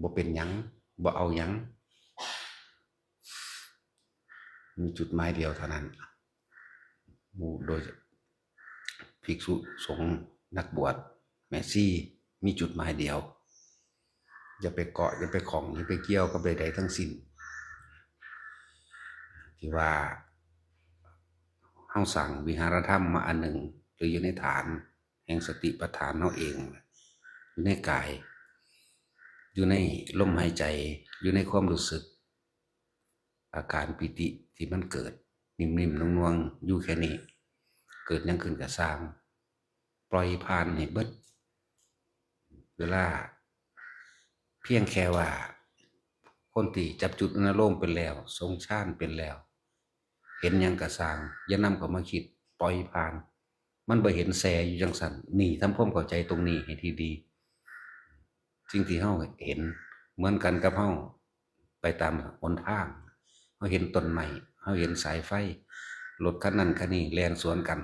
บ่เป็นหยังบ่เอาหยัง มีจุดหมายเดียวเท่านั้นมูโดยภิกษุสงฆ์นักบวชแม่ซี่ มีจุดหมายเดียว อย่าไปเกาะอย่าไปของอย่าไปเกี่ยวกับใดๆทั้งสิ้นที่ว่าเฮาสั่งวิหารธรรมมาอันหนึ่งหรืออยู่ในฐาน แห่งสติปัฏฐานเฮาเอง อยู่ในกาย อยู่ในลมหายใจ อยู่ในความรู้สึก อาการปิติที่มันเกิด นิ่มๆนวงๆอยู่แค่นี้ เกิดยังขึ้นกับสร้าง ปล่อยผ่านให้เบิดเวลา เพียงแค่ว่า คนที่จับจุดอนาโลมเป็นแล้ว ทรงชาติเป็นแล้ว เห็นยังกระสร้างอย่านำเขามาคิด ปล่อยผ่าน มันบ่เห็นแสอยู่จังสันนี่ทำความเข้าใจตรงนี้ให้ทีดี สิ่งที่เฮาเห็น เหมือนกันกับเฮาไปตามหนทางเฮาเห็นต้นไม้เฮาเห็นสายไฟรถคันนั้นคันนี้แลนสวนกัน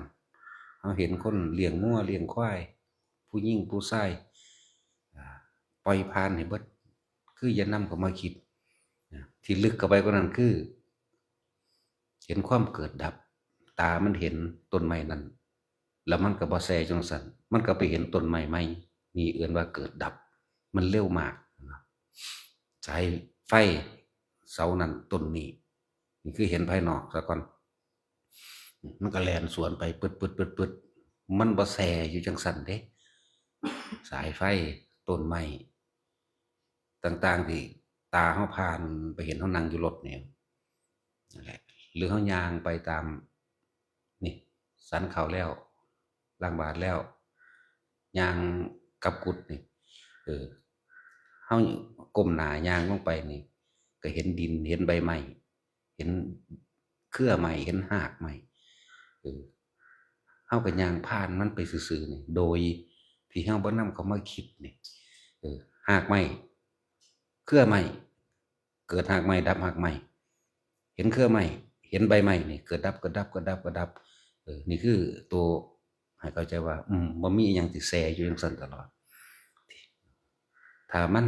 เฮาเห็นคนเลี้ยงงัวเลี้ยงควาย ผู้หญิงผู้ชายอ่ปล่อยผ่านให้เบิดคืออย่านำเข้ามาคิดที่ลึกเข้าไปกว่านั้นคือ เห็นความเกิดดับ ตามันเห็นต้นไม้นั้นแล้วมันก็บ่แซจังสันมันก็ไปเห็นต้นไม้ใหม่นี่เอื่นว่าเกิดดับ มันเร็วมากนะสายไฟเสานั้นต้นนี้นี่คือเห็นภายนอกซะก่อน มันก็แล่นสวนไปปึดปึดปึดปึดมันบ่แซอยู่จังสันเด้ สายไฟต้นไม้ต่างๆที่ตาเฮาผ่านไปเห็นเฮานั่งอยู่รถเนี่ยนั่นแหละหรือเฮายางไปตาม นี่สันเขาแล้วล้างบาทแล้วยางกับกุดนี่เออ เฮาก้มหน้าย่างลงไปนี่ ก็เห็นดินเห็นใบไม้เห็นเครือไม้เห็นหากไม้เออเฮาก็ย่างผ่านมันไปซื่อๆนี่โดยที่เฮาบ่นำเข้ามาคิดนี่เออหากไม้เครือไม้เกิดหากไม้ดับหากไม้เห็นเครือไม้เห็นใบไม้นี่เกิดดับเกิดดับเกิดดับเกิดดับเออนี่คือตัวให้เข้าใจว่า อืมบ่มีอหยังที่แซอยู่จังซั่นตลอด ถ้ามัน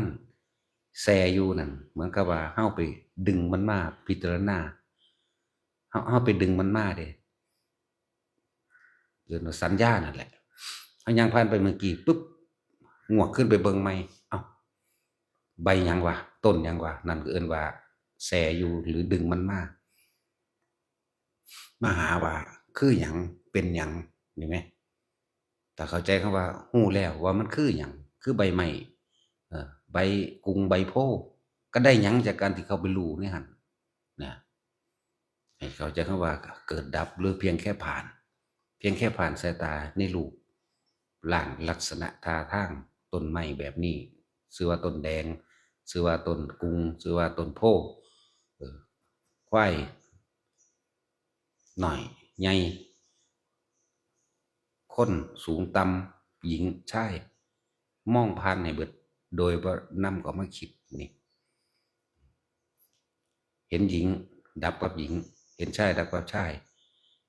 แซอยู่นั่นเหมือนกับว่าเฮาไปดึงมันมาพิจารณาเฮาเฮาไปดึงมันมาเด้เรียกว่าสัญญานั่นแหละเฮายังผ่านไปเมื่อกี้ปุ๊บงวกขึ้นไปเบิ่งใหม่เอ้าใบยังวะต้นยังวะนั่นก็เอิ้นว่าแซอยู่หรือดึงมันมามาหาว่า คือหยังเป็นหยังนี่ไหมถ้าเข้าใจคำว่าฮู้แล้วว่ามันคือหยังคือใบไม้ ใบกุงใบโพก็ได้ยังจากการที่เขาไปรู้นี่หันนะให้เขาใจคำว่าเกิดดับหรือเพียงแค่ผ่าน เพียงแค่ผ่านสายตาในรูปร่างลักษณะท่าทางต้นไม้แบบนี้ชื่อว่าต้นแดงชื่อว่าต้นกุงชื่อว่าต้นโพควายหน่อยใหญ่คนสูงต่ำหญิงชายมองผ่านให้เบิด โดยว่านำก็มาคิดนี่ เห็นหญิง ดับกับหญิง เห็นชายดับกับชาย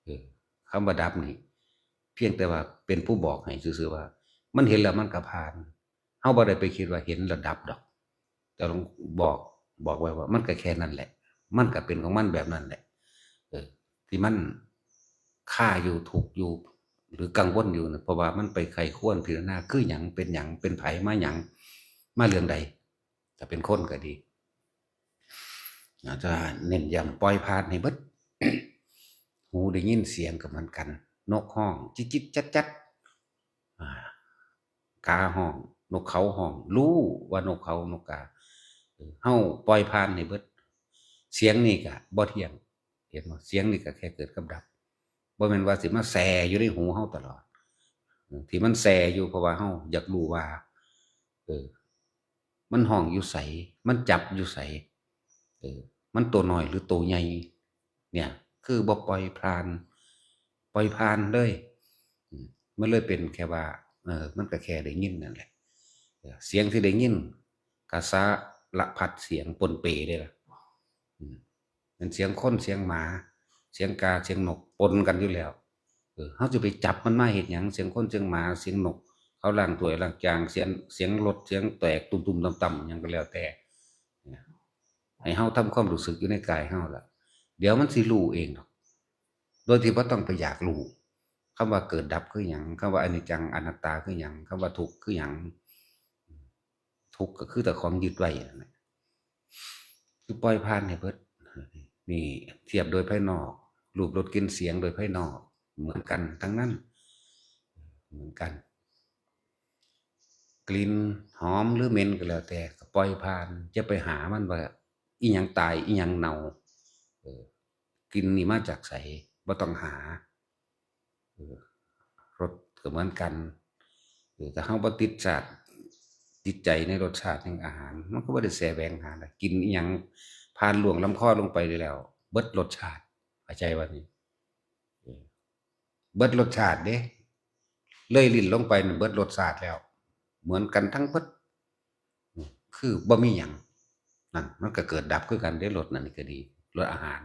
เออคำว่าดับนี่ เพียงแต่ว่าเป็นผู้บอกให้ซื่อๆว่า มันเห็นแล้วมันก็ผ่านเฮาบ่ได้ไปคิดว่าเห็นแล้วดับดอก แต่ลองบอกบอกไว้ว่า มันก็แค่นั้นแหละ มันก็เป็นของมันแบบนั้นแหละ เออ ที่มันค่าอยู่ถูกอยู่ หรือกังวลอยู่นะเพราะว่ามันไปไขควรพิจารณาคือหยังเป็นหยังเป็นไผมาหยัง มาเรื่องใดถ้าเป็นคนก็ดีอาจจะเน้นย้ำปล่อยผ่านให้เบิดหูได้ยินเสียงกับมันกัน นกห้อง จิจิจัดจัดกาห้อง นกเขาห้อง รู้ว่านกเขานกกาเออเฮาปล่อยผ่านให้เบิด เสียงนี่ก็บ่เที่ยง เห็นบ่เสียงนี่ก็แค่เกิดกับดับบ่แม่นว่าสิมาแสอยู่ในหูเฮาตลอด ที่มันแสอยู่เพราะว่าเฮาอยากรู้ว่า เออ มันห้องอยู่ใสมันจับอยู่ใสเออมันตัวน้อยหรือตัวใหญ่เนี่ย คือบ่ปล่อยผ่าน ปล่อยผ่านเลยมันเลยเป็นแค่ว่าเออมันก็แค่ได้ยินนั่นแหละเสียงที่ได้ยินกะสะละพัดเสียงปนเปได้ล่ะมเป็นเสียงคนเสียงหมา เสียงกาเสียงนกปนกันอยู่แล้วเออเฮาจะไปจับมันมาเฮ็ดหยังเสียงคนเสียงหมาเสียงนก เขาล้างถ้วยล้างจานเสียงเสียงรถเสียงแตกตุ่มๆต่ำๆหยังก็แล้วแต่ให้เฮาทำความรู้สึกอยู่ในกายเฮาล่ะเดี๋ยวมันสิรู้เองดอกโดยที่บ่ต้องไปอยากรู้คำว่าเกิดดับคือหยังคำว่าอนิจจังอนัตตาคือหยังคำว่าทุกข์คือหยังทุกข์ก็คือแต่ของยึดไว้นะคือปล่อยผ่านให้เบิดนี่เทียบโดยภายนอก รูปรสกินเสียงโดยภายนอก เหมือนกันทั้งนั้น เหมือนกัน กลิ่นหอมหรือเหม็นก็แล้ว แต่ปล่อยผ่านจะไปหามันว่าอีหยังตายอีหยังเน่าเออกลินนี่มาจากไสบ่ต้องหารสก็เหมือนกันแต่เฮาบ่ติดชาติติดใจในรสชาติแห่งอาหาร มันก็บ่ได้แสวงหาได้กินอีหยังผ่านหลวงลำคอลงไปได้แล้ว เบิดรสชาติเข้าใจว่านี่เบิดรสชาติเด้เลยลิ้นลงไปเบิดรสชาติแล้ว เหมือนกันทั้งเบิดอืมคือบ่มีหยังนั่นมันก็เกิดดับคือกันได้รสนั่นก็ดีรสอาหาร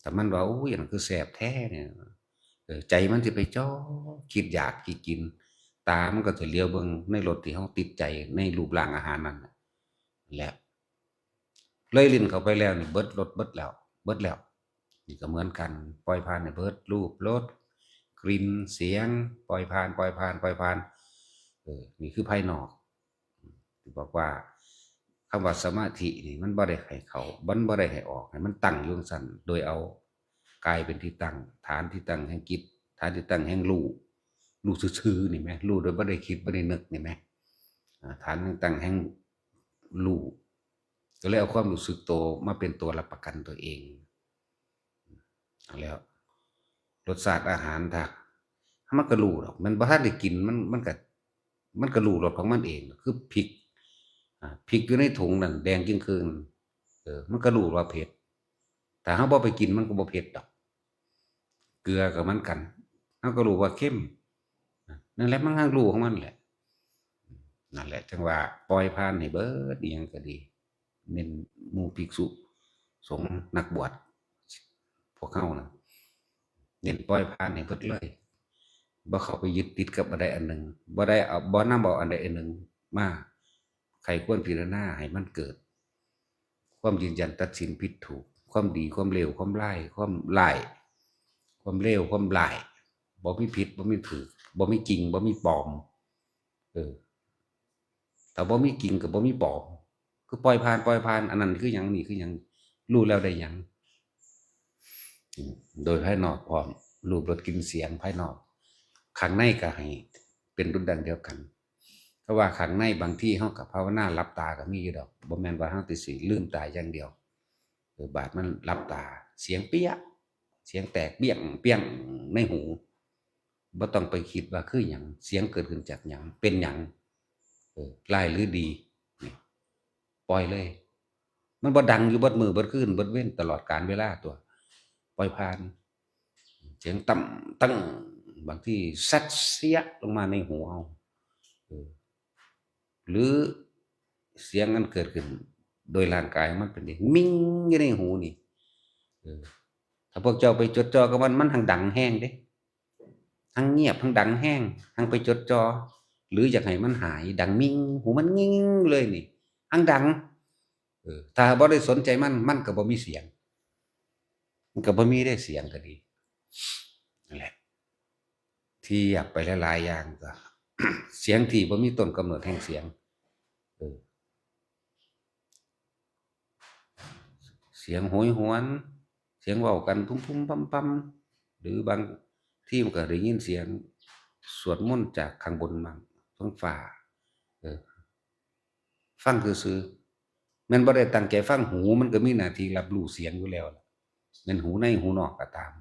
แต่มันว่าโอ้ยอันนนคือแสบแท้เนี่ยใจมันสิไปจ้อคิดอยากคิดกิน ตามันก็จะเลี้ยวเบิงในรสที่เฮาติดใจในรูปร่างอาหารนั้นแหละเลยลิ้นเข้าไปแล้วนี่เบิดรสเบิดแล้ว เบิดแล้วนี่ก็เหมือนกัน ปล่อยผ่านในเบิดรูปรสกลิ่นเสียง ปล่อยผ่าน ปล่อยผ่าน ปล่อยผ่าน เออนี่คือภายนอกที่บอกว่าคำว่าสมาธินี่มันบ่ได้ให้เขาบันบ่ได้ให้ออกให้มันตั้งอยู่จั่งซั่นโดยเอากายเป็นที่ตั้ง ฐานที่ตั้งแห่งจิตฐานที่ตั้งแห่งรู้รู้ซื่อๆนี่แหมรู้โดยบ่ได้คิดบ่ได้นึกนี่แหมฐานที่ตั้งแห่งรู้ก็เลยเอาความรู้สึกโตมาเป็นตัวรับประกันตัวเองเอาแล้วรสชาติอาหารถ้ามันก็รู้หรอกมันบ่ทันได้กินมันมันก็ มันก็รู้รสของมันเอง คือพริกพริกอยู่ในถุงนั่นแดงจึงคืนเออ มันก็รู้ว่าเผ็ดแต่เฮาบ่ไปกินมันก็บ่เผ็ดดอก เกลือก็เหมือนกันเฮาก็รู้ว่าเค็มนั่นแหละมันก็รู้ของมันแหละนั่นแหละ จังว่าปล่อยผ่านให้เบิดอียังก็ดีเน้นมูภิกษุสงนักบวชพวกเข้านะเน้นปล่อยผ่านให้เบิดเลย บ่เข้าไปยึดติดกับอะไรอันหนึ่งบ่ได้เอาบ่นำเอาอันใดอันหนึ่งมาใครควรพิจารณาให้มันเกิด ความยืนยันตัดสินผิดถูก ความดีความเลวความร้ายความร้ายความเลวความร้ายบ่มีผิดบ่มีถูกบ่มีจริงบ่มีปลอม เออถ้าบ่มีจริงกับบ่มีปลอมคือปล่อยผ่านปล่อยผ่านอันนั้นคือยังนี่คือยังรู้แล้วได้ยังโดยภายนอกพร้อมรูปรสกินเสียงภายนอก ข้างในก็ให้เป็นรุ่นดังเดียวกันเพราะว่าข้างในบางที่เฮากับภาวนาหลับตาก็มีอยู่ดอกบ่แมนว่าเฮาติสิลืมตาอย่างเดียวเออบาดมันหลับตา เสียงเปี้ยเสียงแตกเปี้ยงเปี้ยงในหูบ่ต้องไปคิดว่าคือหยังเสียงเกิดขึ้นจากหยังเป็นหยังเออร้ายหรือดีปล่อยเลย มันบ่ดังอยู่บดมือบิดคืนบดเว้นตลอดกาลเวลาตัว ปล่อยผ่าน เสียงต่ำตั้ง บางที่ซัดเสียลงมาในหูเอาหรือเสียงนั้นเกิดขึ้น โดยร่างกายมันเป็นเองมิ่งอยู่ในหูนี่ถ้าพวกเจ้าไปจดจ่อกับมันมันทางดังแห้งเด้ทั้งเงียบทั้งดังแห้งทั้งไปจดจ่อหรืออยากให้มันหาย ดังมิ่งหูมันงิ่งเลยนี่ทั้งดังถ้าบ่ได้สนใจมันมันก็บ่มีเสียง มันก็บ่มีได้เสียงก็ดีนั่ ที่อยากไปหลายๆอย่างก็เสียงที่บ่มีต้นกำเนิดแห่งเสียงเสียงโหยหวน เสียงเว้ากันพุ่มพุ่มปั๊มปั๊มหรือบางที่มันก็ได้ยินเสียงสวดมนต์จากข้างบนมั่งท้องฟ้าเออฟังซื่อมันบ่ได้ตั้งใจฟังหูมันก็มีหน้าที่รับรู้เสียงอยู่แล้วม่นหูในหูนอกก็ตาม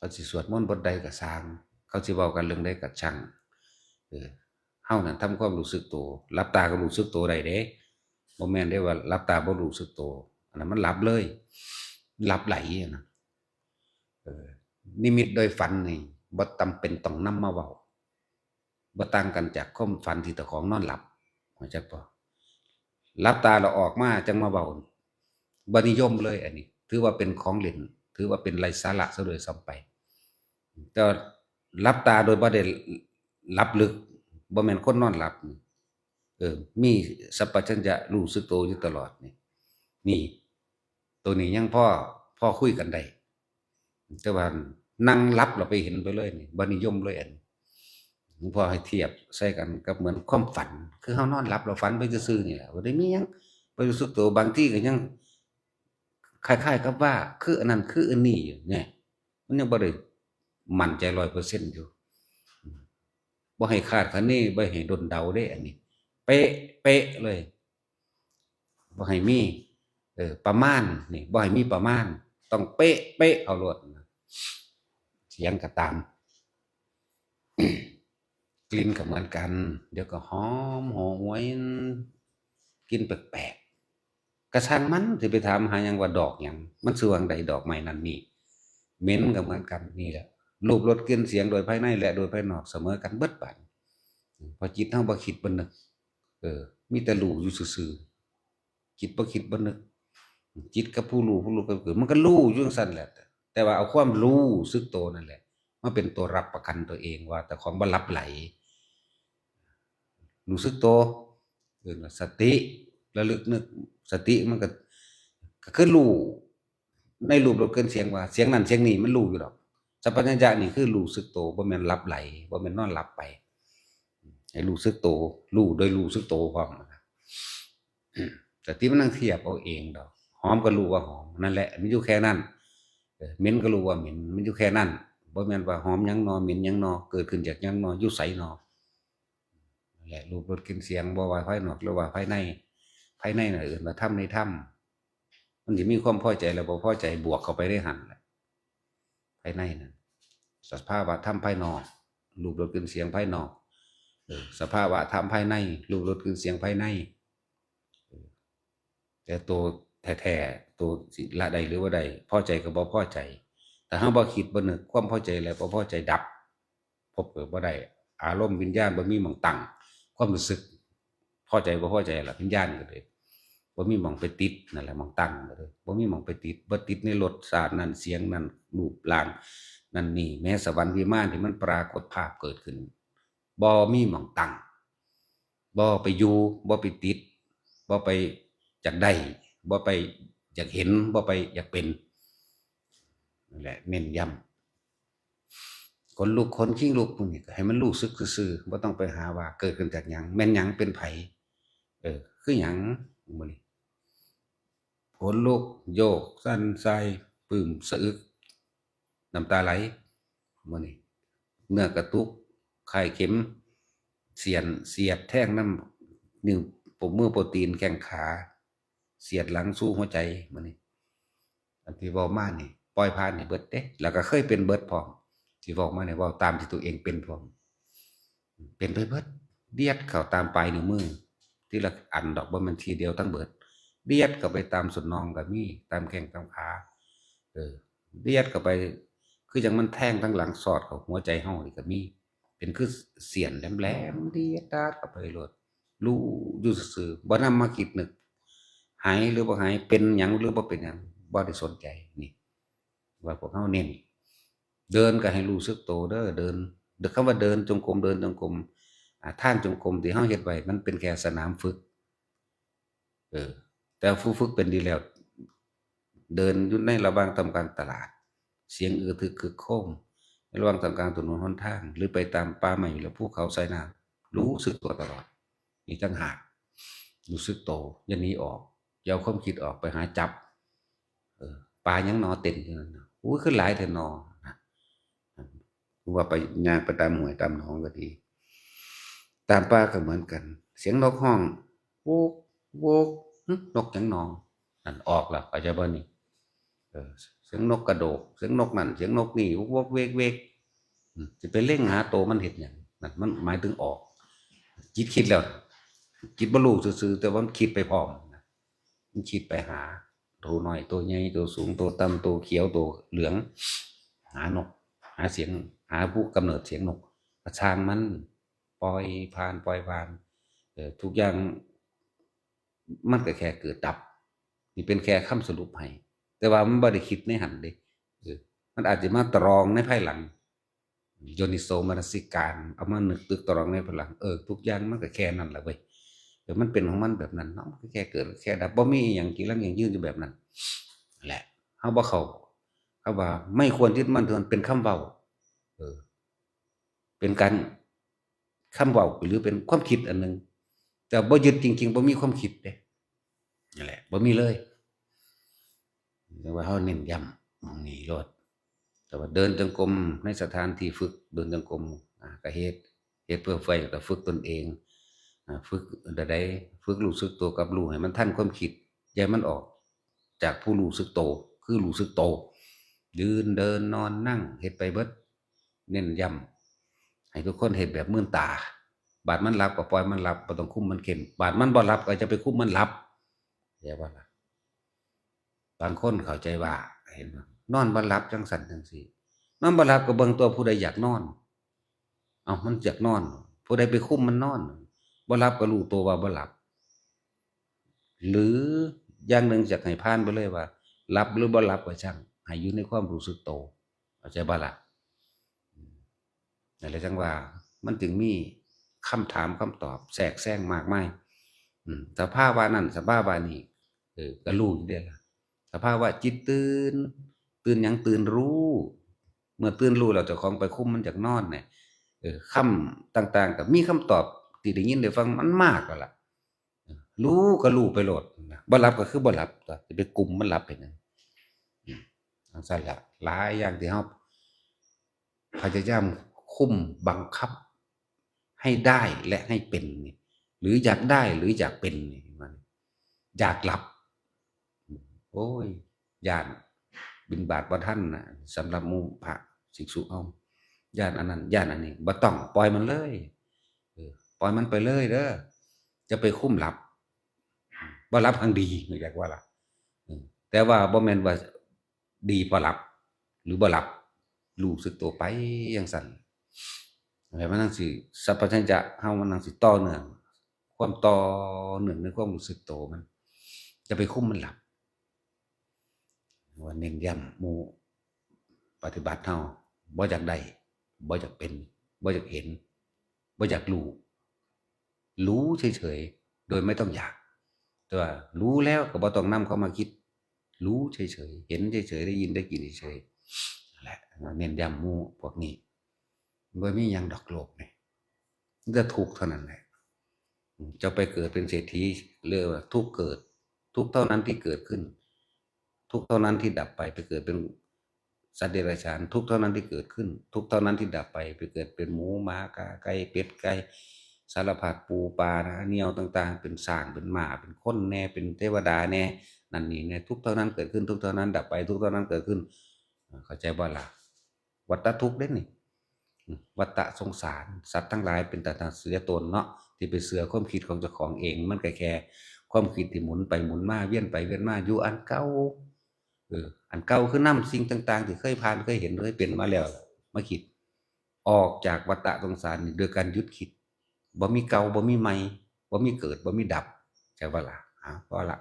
เขาสิสวดมนต์บทใดก็สร้าง เขาสิเว้ากันเรื่องใดก็ช่างเออเฮานั่นทำความรู้สึกตัวหลับตาก็รู้สึกตัวได้เด้บ่แม่นได้ว่าหลับตาบ่รู้สึกตัวอันนั้นมันหลับเลยหลับไหลอะนะเออนิมิตโดยฝันนี่บ่จำเป็นต้องนำมาเว้าบ่ต่างกันจากความฝันที่เจ้าของนอนหลับเข้าใจบ่หลับตาแล้วออกมาจังมาเว้าบ่นิยมเลยอันนี้ ถือว่าเป็นของเล่นถือว่าเป็นไรสาระซะโดยซ้ำไป แต่ว่าหลับตาโดยบ่ได้หลับลึกบ่แม่นคนนอนหลับ เออ มีสัพพัญญะรู้สึกตัวอยู่ตลอดนี่นี่ ตัวนี้ยังพ่อพ่อคุยกันได้แต่ว่านั่งรับเราไปเห็นไปเลยนี่บนิยมเลยอันหลวงพ่อให้เทียบใส่กันกับเหมือนความฝัน คือเฮานอนหลับเราฝันไปซื่อๆนี่แหละบ่ได้มียังไปรู้สึกตัวบางที่ก็ยังคล้ายๆกับว่า คืออันนั้นคืออันนี้อยู่เนี่ยมันยังบ่ได้ มั่นใจ100%อร์เซ็นต์อยู่บ่ให้คาดคะเน่บ่ให้ดนเดาเด้อันนี้ เป๊ะเป๊ะเลยบ่ให้มี เออ ประมาณนี่บ่ให้มีประมาณ ต้องเป๊ะเป๊ะเอาโลดเสียงก็ตาม กลิ่นก็เหมือนกัน เดี๋ยวก็หอมหอหวยกินแปลกๆกระช่างมันสิไปถามหายังว่าดอกหยังมันชื่อว่าใดดอกไม้นั่นนี่เหม็นก็เหมือนกันนี่แหละ รูปรสกลิ่นเสียงโดยภายในและโดยภายนอกเสมอกันเบิดบานพอจิตเฮาบ่คิดบ่นึก เออ มีแต่รู้อยู่ซื่อจิตบ่คิดบ่นึก จิตกับผู้รู้ผู้รู้ก็คือมันก็รู้อยู่จังซั่นแหละ แต่ว่าเอาความรู้สึกโตนั่นแหละมาเป็นตัวรับประกันตัวเองว่า แต่ของบ่ลับไหล รู้สึกโตัวเรียกว่าสติระลึกนึกสติมันก็ก็คือรู้ในรูปรสเกินเสียงว่า เสียงนั้นเสียงนี้มันรู้อยู่ดอก สัพพัญญะนี่คือรู้สึกตัวบ่แม่นหลับไหลบ่แม่นนอนหลับไปให้รู้สึกตัวรู้โดยรู้สึกตัวพร้อมนะครับสติมันนั่งเทียบเอาเองดอกหอมก็รู้ว่าหอมนั่นแหละมันอยู่แค่นั้นเหม็นก็รู้ว่าเหม็นมันอยู่แค่นั้นบ่แม่นว่าหอมยังนอเหม็นยังนอเกิดขึ้นจากยังนออยู่ไสนอแหละรูปรสกินเสียงบ่ว่าภายนอกหรือว่าภายในภายในน่ะเอื่นว่าถ้ำในถ้ำมันสิมีความพอใจแล้วบ่พอใจบวกเข้าไปได้หันแหละ ภายในนั่นสภาวะถ้ำภายนอกรูปรสกลิ่นเสียงภายนอกสภาวะธรรมภายในรูปรสกลิ่นเสียงภายในแต่ตัวแท้ๆตัวสิละใดหรือว่าใดพอใจกับบ่พอใจ แต่ถ้าบ่คิดบ่นึกความพอใจแล้วบ่พอใจดับ พบเกิดบ่ได้อารมณ์วิญญาณบ่มีหม่องตั้งความรู้สึก พอใจบ่พอใจล่ะวิญญาณก็เลย บ่มีหมองไปติดนั่นแหละหมองตั้งเลยบ่มีหมองไปติดบ่ติดในรสชาตินั้นเสียงนั้นรูปร่างนั่นนี่แม้สวรรค์วิมานที่มันปรากฏภาพเกิดขึ้นบ่มีหมองตั้งบ่ไปอยู่บ่ไปติดบ่ไปอยากได้บ่ไปอยากเห็นบ่ไปอยากเป็นนั่นแหละเน้นย้ำคนลุกคนขี้ลุกพวกนี้ให้มันรู้สึกซื่อๆบ่ต้องไปหาว่าเกิดขึ้นจากหยังแม่นหยังเป็นไผเออ คือหยังมื้อนี้ ขนลุกโยก สั่นไส้ปึ้มสะอึกน้ำตาไหลมื้อนี้เนื้อกระตุกไข่เข็ม เสียนเสียดแท่งน้ำนิ้วปมมือโปรตีนแข้งขา เสียดหลังสู้หัวใจมันนี่อันที่เว้ามานี่ปล่อยผ่านนี่เบิดเด้แล้วก็เคยเป็นเบิดพร้อมที่เว้ามาเนี่ยว้าตามที่ตัวเองเป็นพร้อมเป็นไปเบิดเดียดเข้าตามไปลายนิ้วมือที่ละอันดอกบ่มันทีเดียวทั้งเบิด เดียดเข้าไปตามสุดนองก็มีตามแข้งตามขาเออเดียดเข้าไป คือจังมันแทงทั้งหลังสอดเข้าหัวใจเฮานี่ก็มีเป็นคือเสียนแหลมๆดีดาดเข้าไปโลดรู้อยู่ซื่อบ่นำมาคิดนึกหายหรือบ่หายเป็นหยังหรือบ่เป็นหยังบ่ได้สนใจนี่ว่าพวกเฮาเน้นเดินก็ให้รู้สึกโตเด้อเดินเด้อคำว่าเดินจงกรมเดินจงกรมอ่าทางจงกรมที่เฮาเฮ็ดไว้มันเป็นแค่สนามฝึก เออ แต่ผู้ฝึกเป็นดีแล้ว เดินยู่ในระว่างทำการตลาด เสียงอือทึกคึกโครมระหว่างทำกางถนนหนทาง หรือไปตามป่าไม้หรือภูเขาไสนารู้สึกตัวตลอดนี่ตั้งหากรู้สึกโตย่าหนี้ออกยาเอาความคิดออกไปหาจับเออปลายังนอเต็นอยู่นั่นน่ะอุ้ขึ้นหลายแท้นอนะว่าไปย่างไปตามหวยตามหนองก็ดี ตามป่าก็เหมือนกัน เสียงนกห้องโวกโวก นกหยังนองนั่นออกแล้วเข้าใจบ่นี่เสียงนกกระโดกเสียงนกนั่นเสียงนกนี่วกวกเวกเวกจะไปเล่งหาโตมันเห็ดอย่างนั่นมันหมายถึงออกจิตคิดแล้วจิตบรรลุซื่อๆแต่ว่ามันคิดไปพร้อมมันคิดไปหาตัวน้อยตัวใหญ่ตัวสูงตัวต่ำตัวเขียวตัวเหลือง หานก หาเสียง หาผู้กำเนิดเสียงนกกระชางมันปล่อยผ่านปล่อยผ่านทุกอย่าง มันก็แค่เกิดดับ นี่เป็นแค่คำสรุปให้แต่ว่ามันบ่ได้คิดในหันเด้เออมันอาจจะมาตรองในภายหลังโยนิโสมนสิการ เอามานึกตึกตรองในพลังเออทุกอย่างมันก็แค่นั้นแหละเว้ยเดี๋ยวมันเป็นของมันแบบนั้นเนาะมันก็แค่เกิดแค่ดับบ่มีอย่างกี่ลังอย่างยืนอยู่แบบนั้น แหละเฮาบ่เขาเขาว่า ไม่ควรยึดมั่นถือมันเป็นคำเว้าเออ เป็นการคำเว้าหรือเป็นความคิดอันหนึ่ง แต่บ่ยึดจริงๆบ่มีความคิดเด้นั่นแหละบ่มีเลยแต่ว่าเฮาเน้นย้ำหม้องนี้โลดแต่ว่าเดินจงกรมในสถานที่ฝึกเดินจงกรมอ่าก็เฮ็ดเฮ็ดเพื่อไฟก็ฝึกตนเองอ่าฝึกใดๆฝึกรู้สึกตัวกับรู้ให้มันทันความคิดอย่าให้มันออก จากผู้รู้สึกโตวคือรู้สึกโตวยืนเดินนอนนั่งเฮ็ดไปเบิดเน้นย้ำให้ทุกคนเฮ็ดแบบมื่นตา บาดมันหลับก็ปล่อยมันหลับบ่ต้องคุ้มมันเข้มบาดมันบ่หลับก็จะไปคุ้มมันหลับเข้าใจบ่ล่ะบางคนเข้าใจว่า เห็นบ่นอนบ่หลับจังสั่นจังซี่นอนบ่หลับก็เบิ่งตัวผู้ใดอยากนอน เอามันอยากนอน ผู้ใดไปคุ้มมันนอนบ่หลับก็รู้ตัวว่าบ่หลับหรืออย่างหนึ่งอยากให้ผ่านไปเลยว่าหลับหรือบ่หลับก็ช่างให้อยู่ในความรู้สึกโตเข้าใจบ่ล่ะอืมนั่นแหละจังว่า มันจึงมี คำถามคำตอบแทรกแซงมากมายอืมสภาวะนั้นสภาวะนี้เออก็รู้อยู่เด้ล่ะสภาวะจิตตื่น ตื่นยังตื่นรู้ เมื่อตื่นรู้แล้วเจ้าของไปคุ้มมันจากนอนเนี่ยเออคำต่างๆกับมีคำตอบที่ได้ยินได้ฟังมันมากแล้วล่ะรู้ก็รู้ไปโหลดบ่หลับก็คือบ่หลับตัวจะไปกลุ่มมันหลับไปนั่นอืมจังซั่นละหลายอย่างที่เฮาพยายามคุ้มบังคับ ให้ได้และให้เป็นนี่หรืออยากได้หรืออยากเป็นนี่มันอยากหลับ โอ้ยย่านบินบาทบ่ท่านนะสำหรับมูพระภิกษุเอาย่านอันนั้นย่านอันนี้บ่ต้องปล่อยมันเลยปล่อยมันไปเลยเด้อจะไปคุ้มหลับบ่หลับทางดีอยากว่าล่ะแต่ว่าบ่แมนว่าดีบ่หลับ หรือบ่หลับรู้สึกตัวไปจังซั่น อะไรมันจังสิสัพพัญญะเฮามันจังสิต่อเนื่องความต่อเนื่องในความรู้สึกตัวมัน จะไปคุ้มมันหลับว่าเน้นย้ำมูปฏิบัติเฮาบ่อยากได้บ่อยากเป็นบ่อยากเห็นบ่อยากรู้รู้เฉยๆโดยไม่ต้องอยากแต่ว่ารู้แล้วก็บ่ต้องนำเข้ามาคิด รู้เฉยๆเห็นเฉยๆได้ยินได้กินเฉยๆนั่นแหละเน้นย้ำมู่พวกนี้ บ่มีหยังดอกโลกนี่จะทุกเท่านั้นแหละจะไปเกิดเป็นเศรษฐีเรียกว่าทุกเกิด ทุกเท่านั้นที่เกิดขึ้น ทุกเท่านั้นที่ดับไปไปเกิดเป็นสัตว์เดรัจฉาน ทุกเท่านั้นที่เกิดขึ้น ทุกเท่านั้นที่ดับไปไปเกิดเป็นหมูหมากาไก่เป็ดไก่สารพัดปูปลานะเนียวต่างๆ เป็นสางเป็นหมาเป็นคนแน่เป็นเทวดาแน่นั่นนี่แน่ทุกเท่านั้นเกิดขึ้น ทุกเท่านั้นดับไป ทุกเท่านั้นเกิดขึ้น เข้าใจบ่ล่ะวัฏทุกข์เด้นี่ วัตตะสงสาร สัตว์ทั้งหลายเป็นแต่ทางเสือตนเนาะที่เป็นเสือความคิดของเจ้าของเอง มันแก่แค่ความคิดที่หมุนไปหมุนมาเวียนไปเวียนมาอยู่อันเก่าเอออันเก่าคือนำสิ่งต่าง ๆ ที่เคยผ่านเคยเห็นเคยเป็นมาแล้วมาคิด ออกจากวัตตะสงสารโดยการยุดคิดบ่มีเก่าบ่มีใหม่บ่มีเกิดบ่มีดับใช่ปะล่ะอะก็ละ